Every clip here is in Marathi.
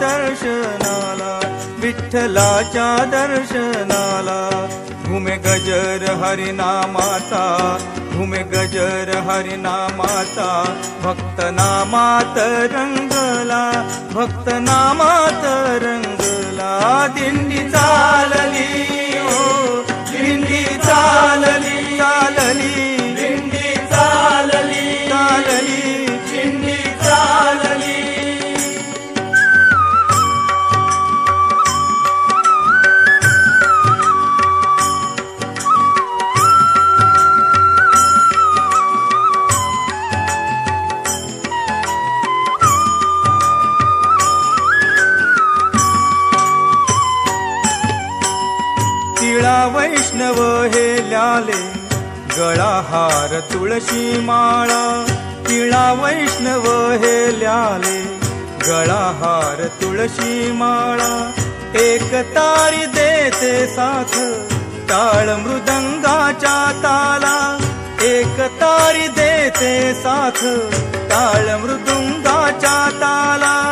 दर्शनाला विठ्ठलाच्या दर्शनाला. घुमे गजर हरिनामाचा घुमे गजर हरिनामाचा. भक्त नामात रंगला भक्त नामात रंगला. दिंडी चालली. वैष्णव हे ल्याले गळा हार तुळशी माळा. किळा वैष्णव हे ल्याले गळा हार तुळशी माळा. एक तारी देते साथ टाळ मृदंगाच्या ताला. एक तारी देते साथ टाळ मृदुंगाच्या ताला.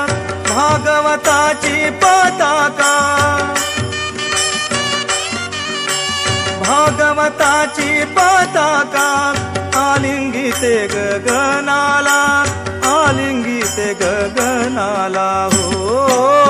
भारताची पताका आलिंगिते गगनाला आलिंगिते गगनाला हो.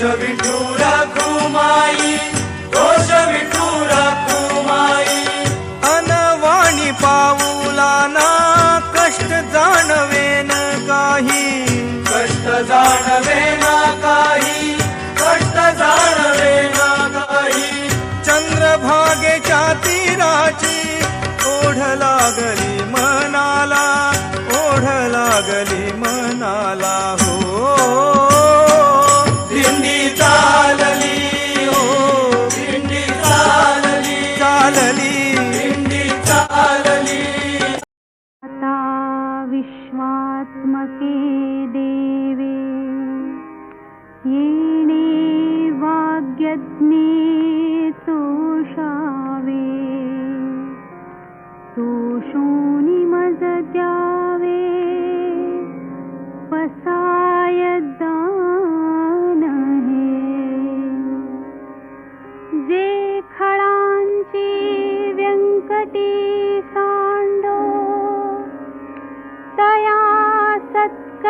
घोष विठूर कुमाई घोष विठूर कुमाई अनवाणी पाऊलाना कष्ट जाणवेन काही. कष्ट जाणवे ना काही कष्ट जाणवे ना काही. चंद्रभागेच्या तीराची ओढ लागली मनाला ओढ लागली मनाला. विश्वात्मके देवे येणे वाग्यज्ञे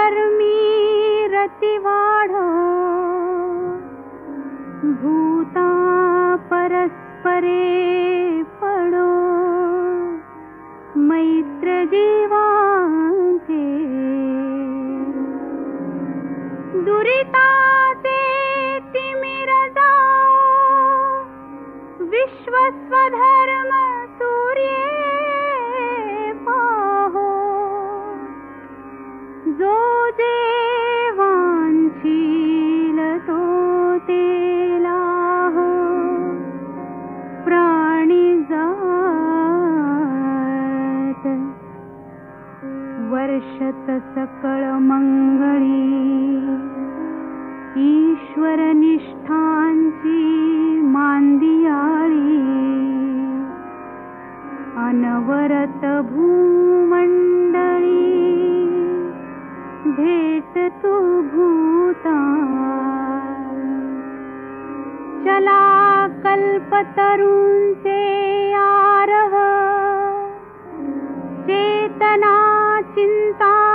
कर्मी रतिवाढो भूता परस्परे पडो। मैत्र जीवा दुरिता ते तिमिरदा विश्वस्वधर वर्षत सकळ मंगळी. ईश्वर निष्ठांची मांदियाळी. अनवरत भूमंडळी. भेट तू भूता चला कल्पतरूंचे आरह. चेतना 心房